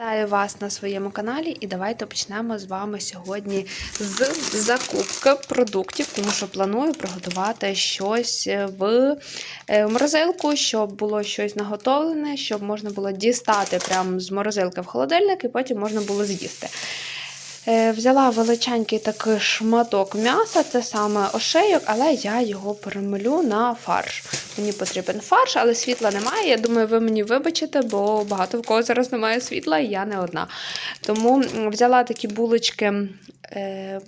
Вітаю вас на своєму каналі, і давайте почнемо з вами сьогодні з закупки продуктів, тому що планую приготувати щось в е, морозилку, щоб було щось наготовлене, щоб можна було дістати прямо з морозилки в холодильник і потім можна було з'їсти. Е, Взяла величенький такий шматок м'яса, це саме ошейок, але я його перемелю на фарш. Мені потрібен фарш, але світла немає. Я думаю, ви мені вибачите, бо багато в кого зараз немає світла, і я не одна. Тому взяла такі булочки. Е,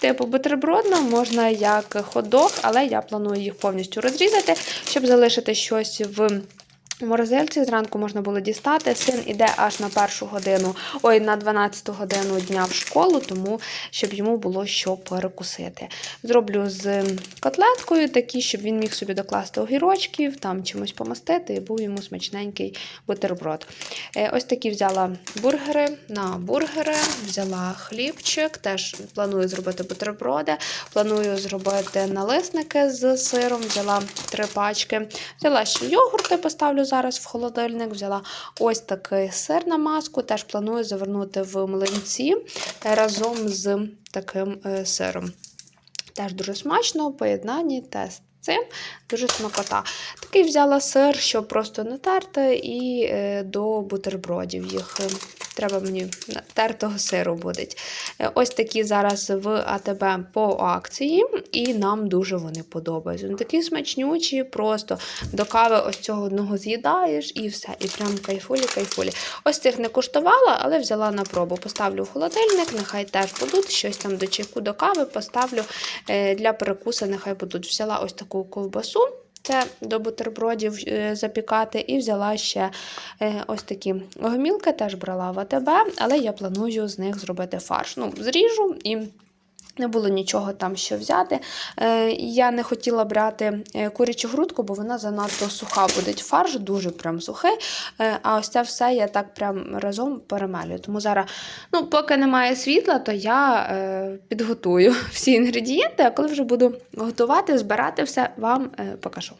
Типу бутербродна, можна як хот-дог, але я планую їх повністю розрізати, щоб залишити щось в морозильці. Зранку можна було дістати. Син іде аж на першу годину, ой, на 12 годину дня в школу, тому щоб йому було що перекусити. Зроблю з котлеткою такі, щоб він міг собі докласти огірочків, там чимось помастити, і був йому смачненький бутерброд. Е, Ось такі взяла бургери на бургери, взяла хлібчик, теж планую зробити бутерброди, планую зробити налисники з сиром, взяла три пачки, взяла ще йогурти, поставлю зараз в холодильник, взяла ось такий сир на маску, теж планую завернути в млинці разом з таким е, сиром. Теж дуже смачно, у поєднанні теж з цим дуже смакота. Такий взяла сир, щоб просто натерти, і е, до бутербродів їх. Треба мені тертого сиру буде. Ось такі зараз в АТБ по акції, і нам дуже вони подобаються. Вони такі смачнючі, просто до кави ось цього одного з'їдаєш і все. І прям кайфулі, кайфулі. Ось цих не куштувала, але взяла на пробу. Поставлю в холодильник, нехай теж будуть. Щось там до чайку, до кави поставлю е, для перекуса, нехай будуть. Взяла ось таку ковбасу. Це до бутербродів е, запікати, і взяла ще е, ось такі гомілки, теж брала в АТБ, але я планую з них зробити фарш. Ну, зріжу і. Не було нічого там що взяти. Е, я не хотіла брати е, курячу грудку, бо вона занадто суха буде. Фарш дуже прям сухий. Е, а ось це все я так прям разом перемелю. Тому зараз, ну, поки немає світла, то я підготую всі інгредієнти, а коли вже буду готувати, збирати все, вам покажу.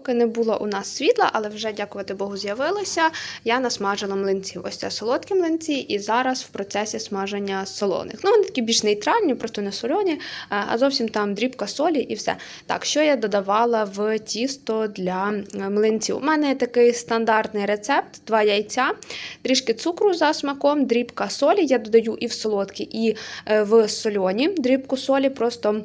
Поки не було у нас світла, але вже, дякувати Богу, з'явилося. Я насмажила млинців. Ось це солодкі млинці, і зараз в процесі смаження солоних. Ну, вони такі більш нейтральні, просто не солені, е, а зовсім там дрібка солі і все. Так, що я додавала в тісто для е, млинців? У мене такий стандартний рецепт: два яйця, трішки цукру за смаком, дрібка солі. Я додаю і в солодкі, і е, в сольоні дрібку солі. Просто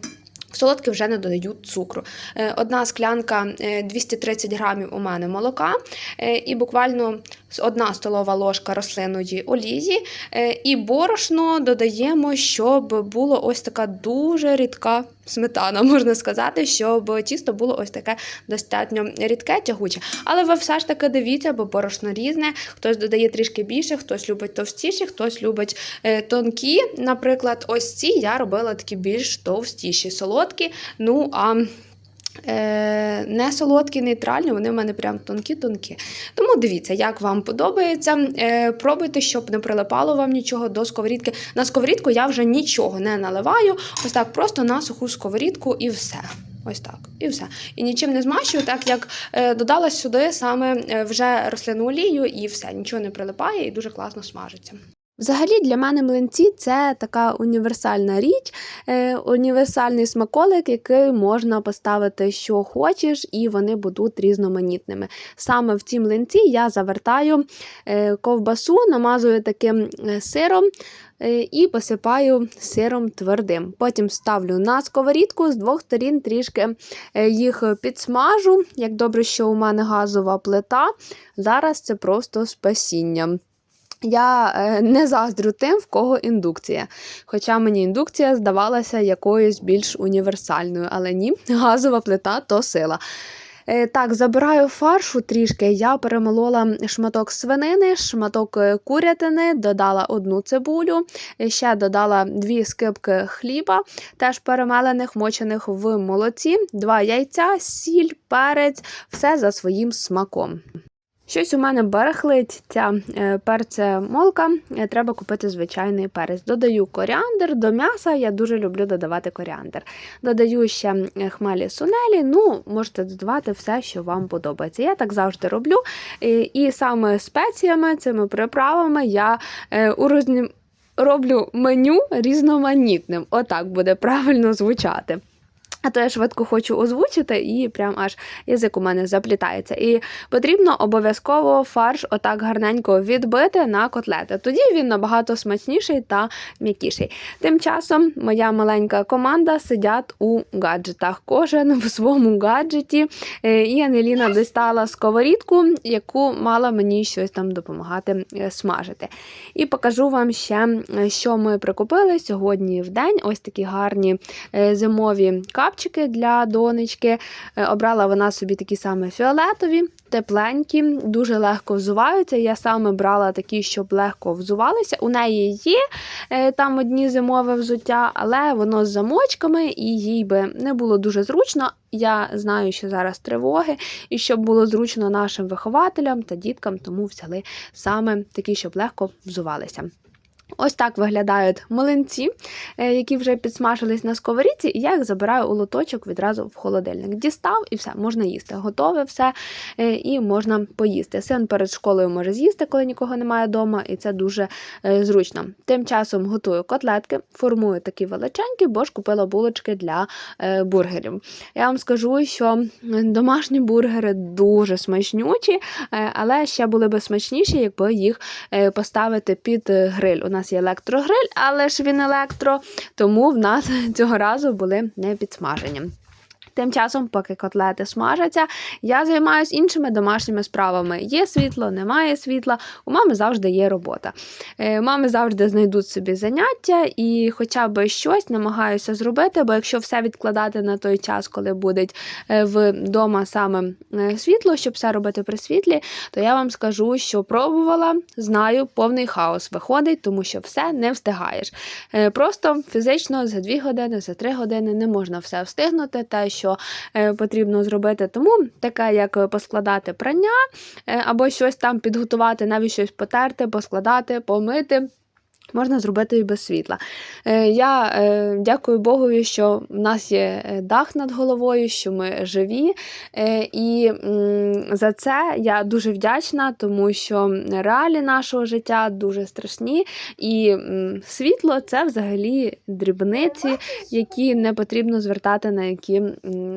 в солодкі вже не додають цукру. Е, Одна склянка е, 230 грамів у мене молока е, і буквально одна столова ложка рослинної олії. е, І борошно додаємо, щоб було ось така дуже рідка сметана, можна сказати, щоб тісто було ось таке достатньо рідке, тягуче. Але ви все ж таки дивіться, бо борошно різне. Хтось додає трішки більше, хтось любить товстіші, хтось любить е, тонкі. Наприклад, ось ці я робила такі більш товстіші, солодкі. Ну а не солодкі, нейтральні, вони в мене прям тонкі-тонкі. Тому дивіться, як вам подобається. Е, пробуйте, щоб не прилипало вам нічого до сковорідки. На сковорідку я вже нічого не наливаю. Ось так, просто на суху сковорідку і все. Ось так, і все. І нічим не змащую, так як е, додала сюди саме е, вже рослинну олію, і все, нічого не прилипає і дуже класно смажиться. Взагалі для мене млинці це така універсальна річ, е, універсальний смаколик, який можна поставити, що хочеш, і вони будуть різноманітними. Саме в ці млинці я завертаю е, ковбасу, намазую таким е, сиром. І посипаю сиром твердим. Потім ставлю на сковорідку з двох сторін трішки їх підсмажу. Як добре, що у мене газова плита. Зараз це просто спасіння. Я е, не заздрю тим, в кого індукція. Хоча мені індукція здавалася якоюсь більш універсальною, але ні, газова плита то сила. Е, Так, забираю фаршу трішки. Я перемолола шматок свинини, шматок е, курятини, додала одну цибулю, ще додала дві скибки хліба, теж перемелених, мочених в молоці, два яйця, сіль, перець, все за своїм смаком. Щось у мене барахлить ця е, перцемолка, е, треба купити звичайний перець. Додаю коріандр до м'яса, я дуже люблю додавати коріандр. Додаю ще е, хмелі сунелі, ну, можете додавати все, що вам подобається. Я так завжди роблю. І, саме спеціями, цими приправами я урозні... роблю меню різноманітним. Отак буде правильно звучати. А то я швидко хочу озвучити, і прям аж язик у мене заплітається. І потрібно обов'язково фарш отак гарненько відбити на котлети. Тоді він набагато смачніший та м'якіший. Тим часом моя маленька команда сидять у гаджетах. Кожен в своєму гаджеті. Е, І Ангеліна дістала сковорідку, яку мала мені щось там допомагати е, смажити. І покажу вам ще, е, що ми прикупили сьогодні в день. Ось такі гарні зимові капчики для донечки. Е, Обрала вона собі такі саме фіолетові, тепленькі, дуже легко взуваються. Я саме брала такі, щоб легко взувалися. У неї є е, там одні зимове взуття, але воно з замочками і їй би не було дуже зручно. Я знаю, що зараз тривоги, і щоб було зручно нашим вихователям та діткам, тому взяли саме такі, щоб легко взувалися. Ось так виглядають млинці, е, які вже підсмажились на сковорідці, і я їх забираю у лоточок відразу в холодильник. Дістав і все, можна їсти. Готове все е, і можна поїсти. Син перед школою може з'їсти, коли нікого немає вдома, і це дуже е, зручно. Тим часом готую котлетки, формую такі величенькі, бо ж купила булочки для бургерів. Я вам скажу, що домашні бургери дуже смачнючі, але ще були б смачніші, якби їх поставити під гриль. Нас є електрогриль, але ж він електро, тому в нас цього разу були не підсмажені. Тим часом, поки котлети смажаться, я займаюся іншими домашніми справами. Є світло, немає світла. У мами завжди є робота. Е, Мами завжди знайдуть собі заняття і хоча б щось намагаюся зробити, бо якщо все відкладати на той час, коли буде вдома саме е, світло, щоб все робити при світлі, то я вам скажу, що пробувала, знаю, повний хаос виходить, тому що все не встигаєш. Е, Просто фізично за 2 години, за 3 години не можна все встигнути, те, що е, потрібно зробити. Тому таке, як поскладати прання е, або щось там підготувати, навіть щось потерти, поскладати, помити. Можна зробити і без світла. Е, Я е, дякую Богові, що в нас є е, дах над головою, що ми живі. Е, І м, за це я дуже вдячна, тому що реалії нашого життя дуже страшні. І м, світло це взагалі дрібниці, які не потрібно звертати на які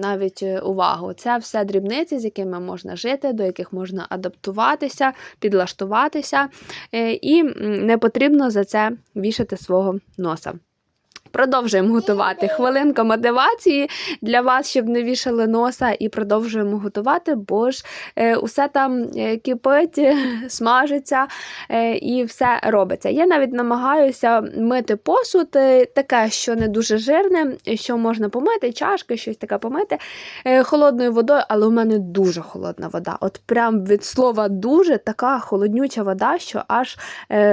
навіть увагу. Це все дрібниці, з якими можна жити, до яких можна адаптуватися, підлаштуватися. Е, І не потрібно за це вішати свого носа. Продовжуємо готувати. Хвилинка мотивації для вас, щоб не вішали носа, і продовжуємо готувати, бо ж е, усе там е, кипить, смажиться е, і все робиться. Я навіть намагаюся мити посуд, таке, що не дуже жирне, що можна помити, чашки, щось таке помити холодною водою, але у мене дуже холодна вода. От прям від слова дуже така холоднюча вода, що аж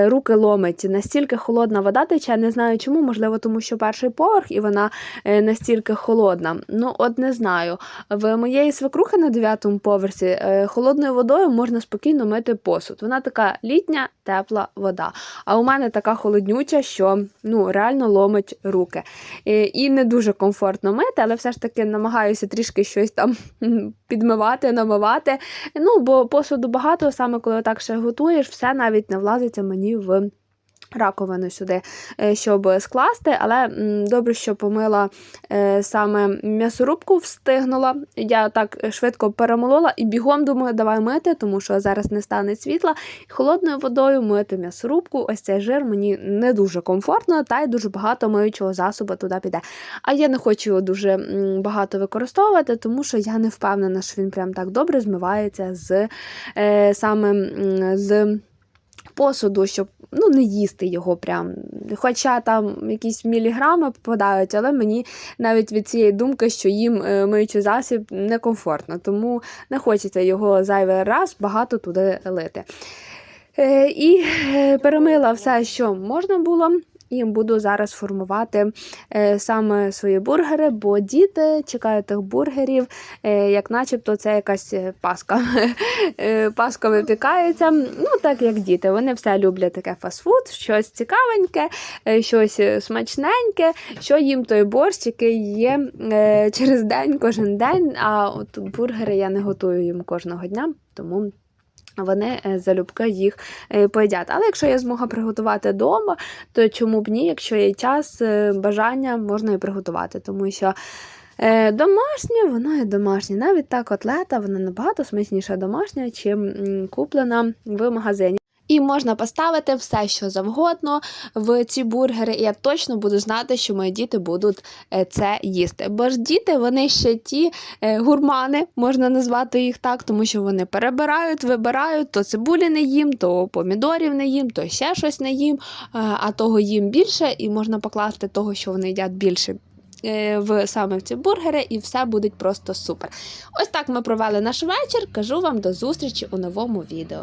руки ломить. Настільки холодна вода тече, не знаю чому, можливо, тому що перший поверх і вона е, настільки холодна. Ну, от не знаю. В моєї свекрухи на дев'ятому поверсі е, холодною водою можна спокійно мити посуд. Вона така літня, тепла вода. А у мене така холоднюча, що ну, реально ломить руки. І не дуже комфортно мити, але все ж таки намагаюся трішки щось там підмивати, намивати. Ну, бо посуду багато, саме коли так ще готуєш, все навіть не влазиться мені в. Раковину сюди, е, щоб скласти, але добре, що помила е, саме м'ясорубку, встигнула. Я так швидко перемолола і бігом думаю, давай мити, тому що зараз не стане світла. Холодною водою мити м'ясорубку, ось цей жир мені не дуже комфортно, та й дуже багато миючого засобу туди піде. А я не хочу його дуже багато використовувати, тому що я не впевнена, що він прям так добре змивається з е, саме з посуду, щоб ну, не їсти його прям. Хоча там якісь міліграми попадають, але мені навіть від цієї думки, що їм е, миючий засіб некомфортно, тому не хочеться його зайвий раз багато туди лити. Е, І е, перемила все, що можна було. Їм буду зараз формувати е, саме свої бургери, бо діти чекають тих бургерів, е, як начебто це якась паска. Е, Паска випікається. Ну, так як діти. Вони все люблять таке фастфуд, щось цікавеньке, щось смачненьке, що їм той борщ, який є через день, кожен день. А от бургери я не готую їм кожного дня, тому. Вони е, залюбки їх е, поїдять. Але якщо є змога приготувати вдома, то чому б ні? Якщо є час, е, бажання, можна і приготувати, тому що домашнє, воно і домашнє. Навіть та котлета, вона набагато смачніша домашня, чим куплена в магазині. І можна поставити все, що завгодно в ці бургери, і я точно буду знати, що мої діти будуть е, це їсти. Бо ж діти, вони ще ті е, гурмани, можна назвати їх так, тому що вони перебирають, вибирають, то цибулі не їм, то помідорів не їм, то ще щось не їм, е, а того їм більше, і можна покласти того, що вони їдять більше. В саме в ці бургери, і все буде просто супер. Ось так ми провели наш вечір. Кажу вам до зустрічі у новому відео.